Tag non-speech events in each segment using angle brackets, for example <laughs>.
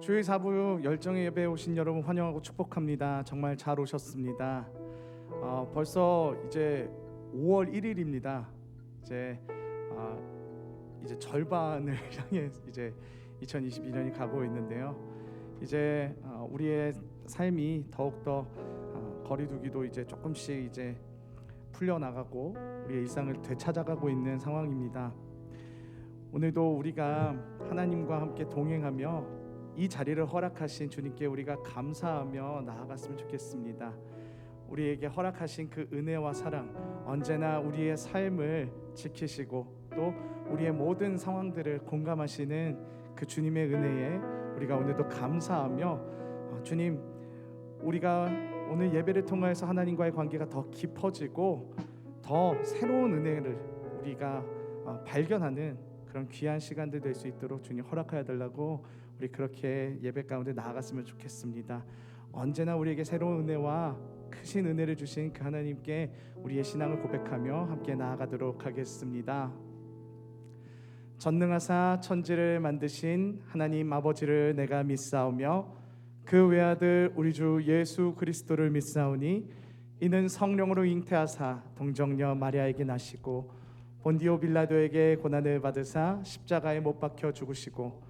주일 사부 열정의 예배에 오신 여러분 환영하고 축복합니다. 정말 잘 오셨습니다. 어, 벌써 이제 5월 1일입니다. 이제 아, 이제 절반을 <laughs> 향해 이제 2022년이 가고 있는데요. 이제 어, 우리의 삶이 더욱 더 어, 거리두기도 이제 조금씩 이제 풀려 나가고 우리의 일상을 되찾아가고 있는 상황입니다. 오늘도 우리가 하나님과 함께 동행하며 이 자리를 허락하신 주님께 우리가 감사하며 나아갔으면 좋겠습니다. 우리에게 허락하신 그 은혜와 사랑 언제나 우리의 삶을 지키시고 또 우리의 모든 상황들을 공감하시는 그 주님의 은혜에 우리가 오늘도 감사하며 어, 주님 우리가 오늘 예배를 통하여서 하나님과의 관계가 더 깊어지고 더 새로운 은혜를 우리가 어, 발견하는 그런 귀한 시간들 될 수 있도록 주님 허락하여 달라고 우리 그렇게 예배 가운데 나아갔으면 좋겠습니다. 언제나 우리에게 새로운 은혜와 크신 은혜를 주신 그 하나님께 우리의 신앙을 고백하며 함께 나아가도록 하겠습니다. 전능하사 천지를 만드신 하나님 아버지를 내가 믿사오며 그 외아들 우리 주 예수 그리스도를 믿사오니 이는 성령으로 잉태하사 동정녀 마리아에게 나시고 본디오 빌라도에게 고난을 받으사 십자가에 못 박혀 죽으시고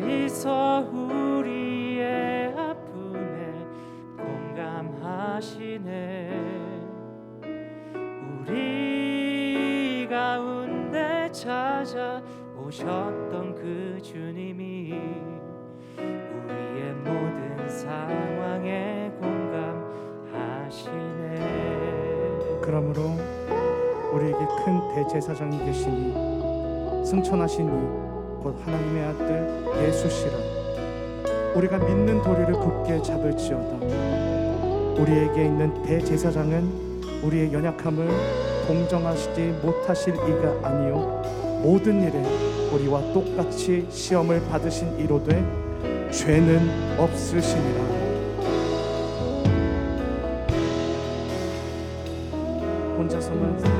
가까이서 우리의 아픔에 공감하시네. 우리 가운데 찾아오셨던 그 주님이 우리의 모든 상황에 공감하시네. 그러므로 우리에게 큰 대제사장이 계시니 승천하신 이 곧 하나님의 아들 예수시라. 우리가 믿는 도리를 굳게 잡을지어다. 우리에게 있는 대제사장은 우리의 연약함을 동정하시지 못하실 이가 아니요 모든 일에 우리와 똑같이 시험을 받으신 이로되 죄는 없으시니라. 혼자서만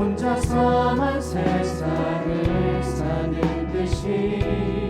혼자서만 세상을 사는 듯이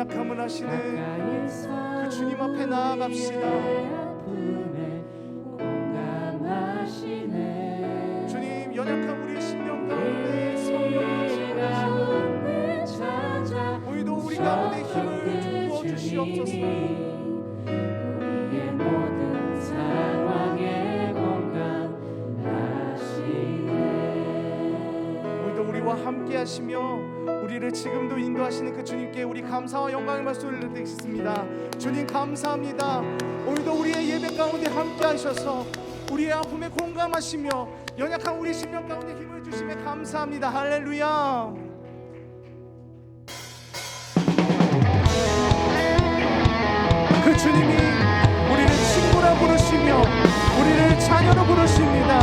연약함을 아시는 그 주님 앞에 나아갑시다. 주님 연약함 우리의 심령 가운데 성령 오늘도 우리 가운데 힘을 부어 주시옵소서. 함께 하시며 우리를 지금도 인도하시는 그 주님께 우리 감사와 영광의 말씀을 드리겠습니다 주님 감사합니다. 오늘도 우리의 예배 가운데 함께 하셔서 우리의 아픔에 공감하시며 연약한 우리 심령 가운데 힘을 주심에 감사합니다. 할렐루야. 그 주님이 부르시며 우리를 자녀로 부르십니다.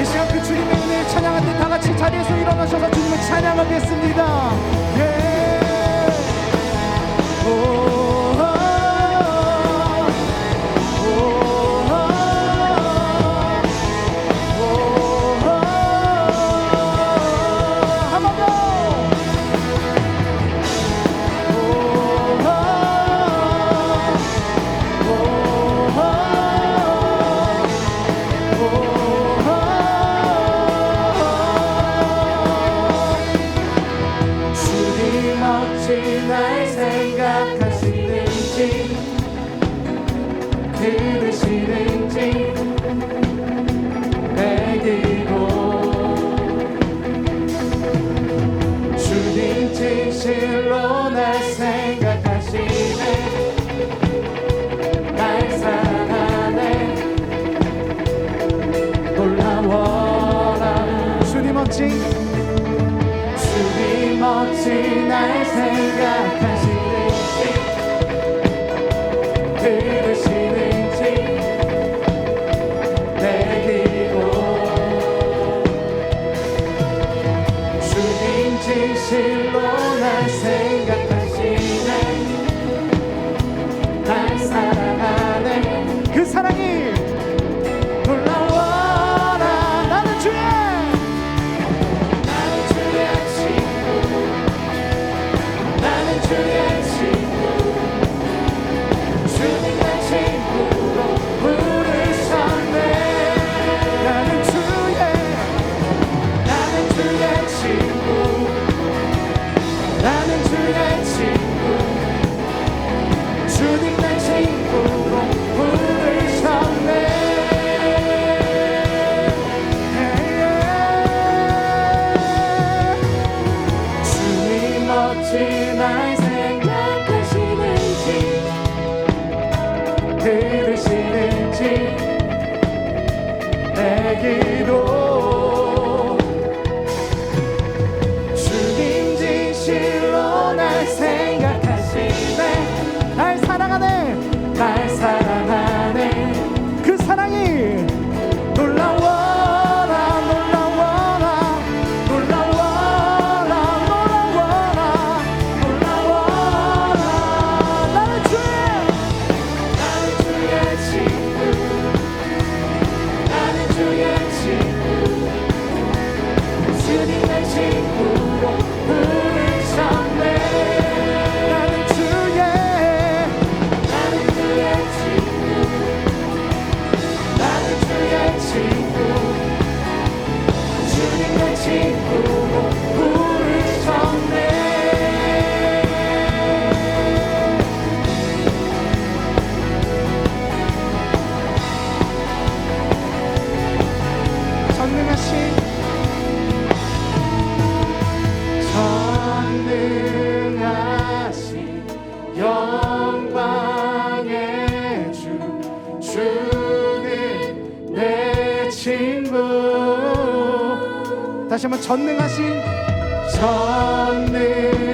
이 시간 그 주님의 은혜를 찬양할 때 다 같이 자리에서 일어나셔서 주님을 찬양하겠습니다. 예. 오. till 다시 한번 전능하신 전능.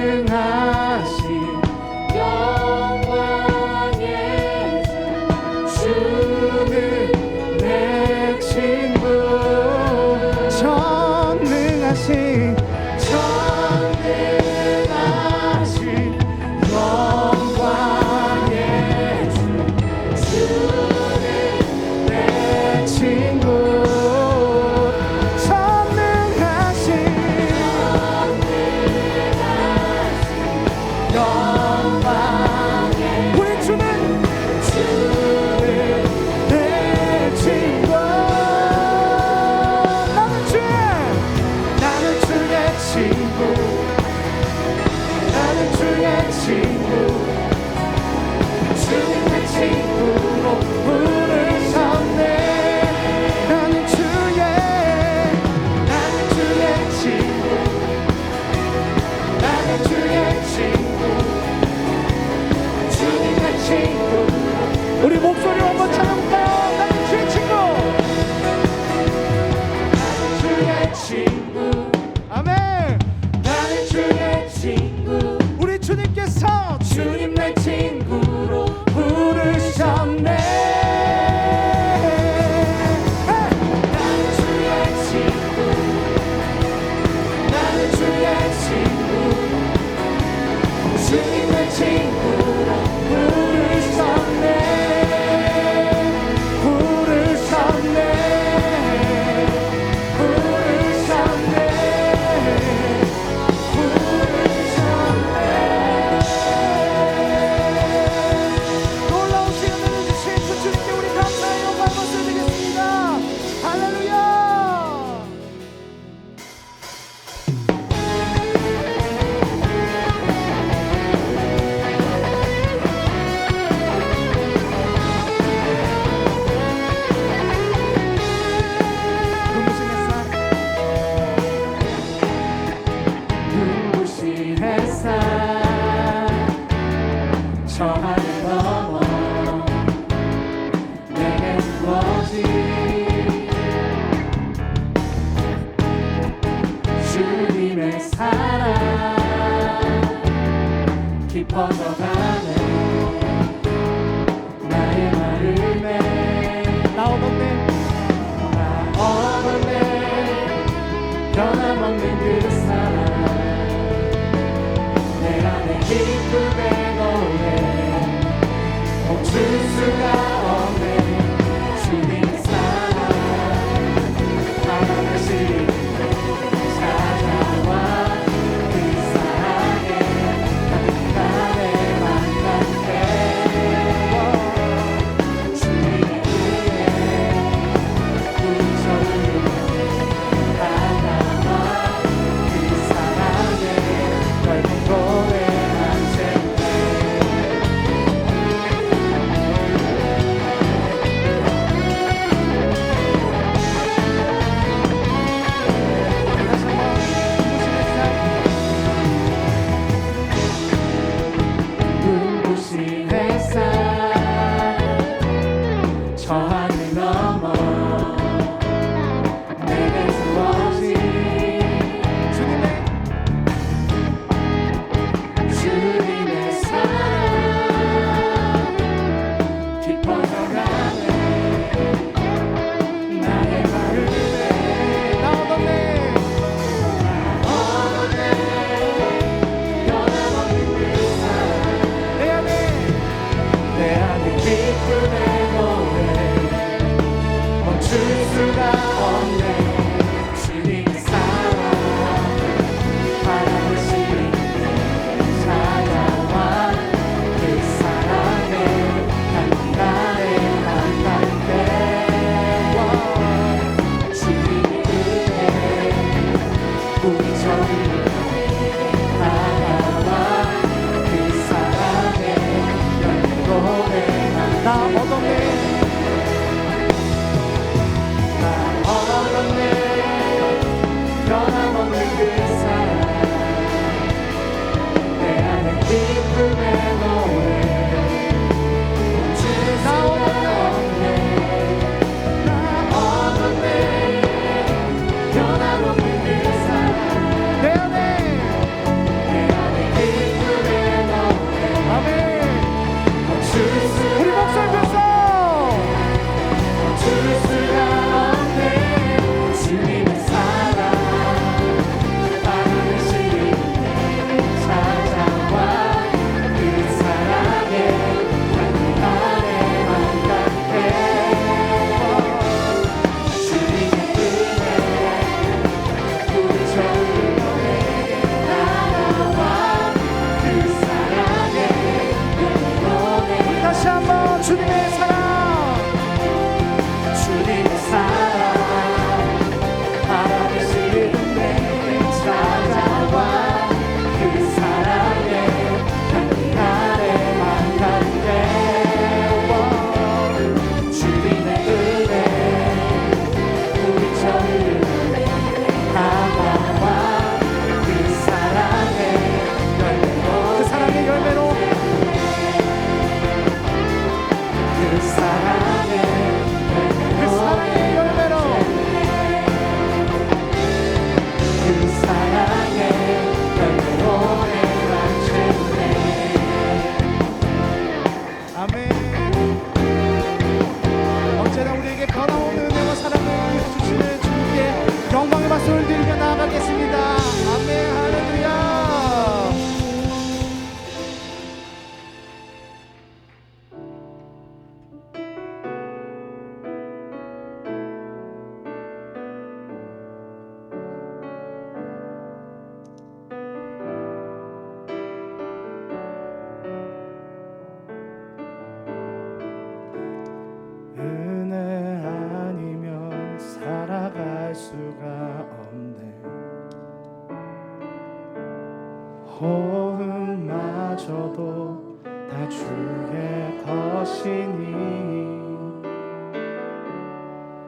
우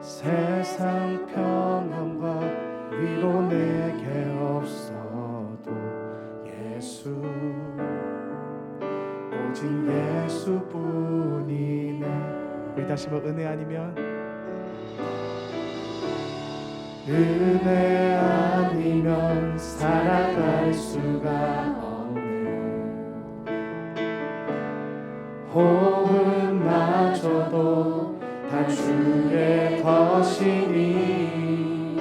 세상 평안과 위로 내게 없어도 예수 오직 예수뿐이네. 우리 다시 은혜 아니면? 은혜 아니면 살아갈 수가 없네. 호 것이니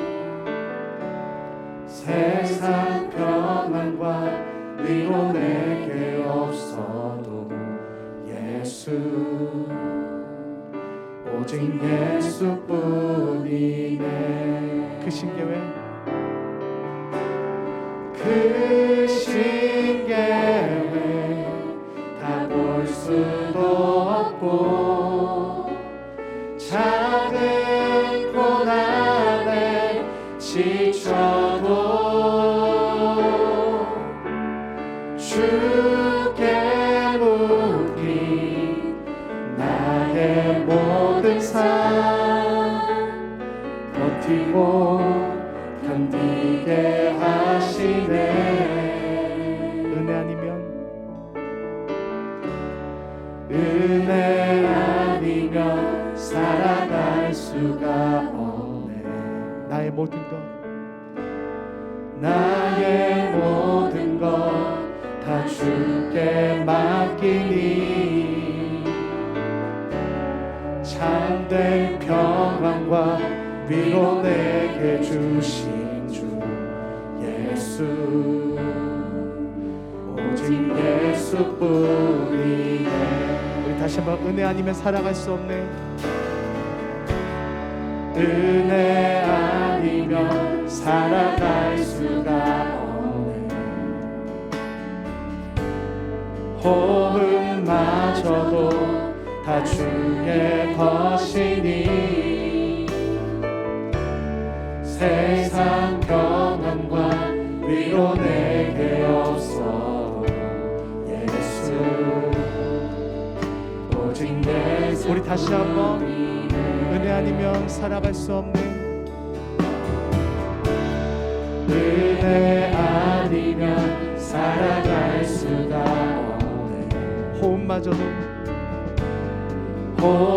세상 평안과 위로 내게 없어도 예수 오직 예수뿐이네. 그 신계회 그 평안과 위로 내게 주신 주 예수. 오직 예수뿐이네. 우리 다시 한번 은혜 아니면 살아갈 수 없네. 은혜 아니면 살아갈 수가 없네. 호흡마저도 다 주의 것이니 세상 평안과 위로 내게 없어 예수 오직 예수 우리 다시 한번 은혜 아니면 살아갈 수 없는 은혜 아니면 살아갈 수가 없네. 호흡마저도 호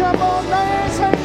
우리 다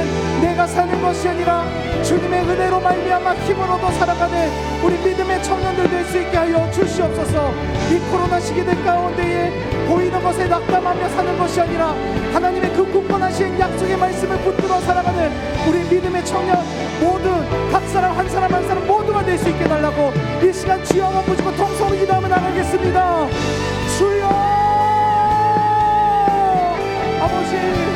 이제는 내가 사는 것이 아니라 주님의 은혜로 말미암아 힘으로도 살아가는 우리 믿음의 청년들 될 수 있게 하여 주시옵소서. 이 코로나 시기들 가운데에 보이는 것에 낙담하며 사는 것이 아니라 하나님의 그 굳건하신 약속의 말씀을 붙들어 살아가는 우리 믿음의 청년 모두 각 사람 한 사람 한 사람 모두가 될 수 있게 달라고 이 시간 주여만 부지고 통성으로 기도하며 나가겠습니다. 주여! 아버지!